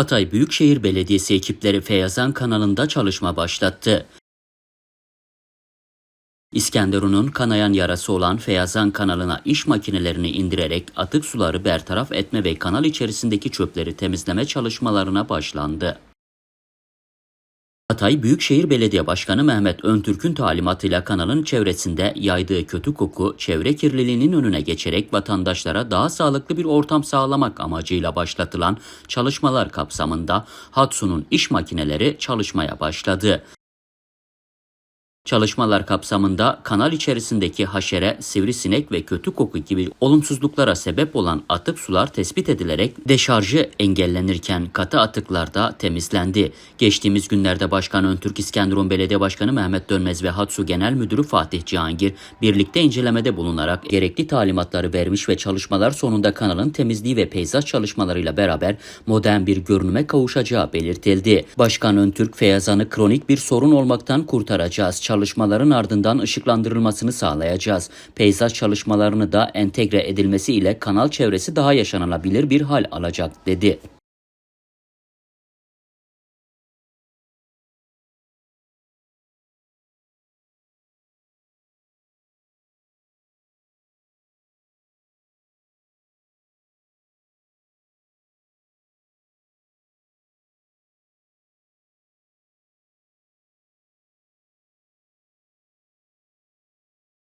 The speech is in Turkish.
Hatay Büyükşehir Belediyesi ekipleri Feyazan kanalında çalışma başlattı. İskenderun'un kanayan yarası olan Feyazan kanalına iş makinelerini indirerek atık suları bertaraf etme ve kanal içerisindeki çöpleri temizleme çalışmalarına başlandı. Hatay Büyükşehir Belediye Başkanı Mehmet Öntürk'ün talimatıyla kanalın çevresinde yaydığı kötü koku çevre kirliliğinin önüne geçerek vatandaşlara daha sağlıklı bir ortam sağlamak amacıyla başlatılan çalışmalar kapsamında Hatsu'nun iş makineleri çalışmaya başladı. Çalışmalar kapsamında kanal içerisindeki haşere, sivrisinek ve kötü koku gibi olumsuzluklara sebep olan atık sular tespit edilerek deşarjı engellenirken katı atıklar da temizlendi. Geçtiğimiz günlerde Başkan Öntürk İskenderun Belediye Başkanı Mehmet Dönmez ve Hatsu Genel Müdürü Fatih Cihangir birlikte incelemede bulunarak gerekli talimatları vermiş ve çalışmalar sonunda kanalın temizliği ve peyzaj çalışmalarıyla beraber modern bir görünüme kavuşacağı belirtildi. Başkan Öntürk Feyazan'ı kronik bir sorun olmaktan kurtaracağız. Çalışmaların ardından ışıklandırılmasını sağlayacağız. Peyzaj çalışmalarını da entegre edilmesi ile kanal çevresi daha yaşanılabilir bir hal alacak dedi.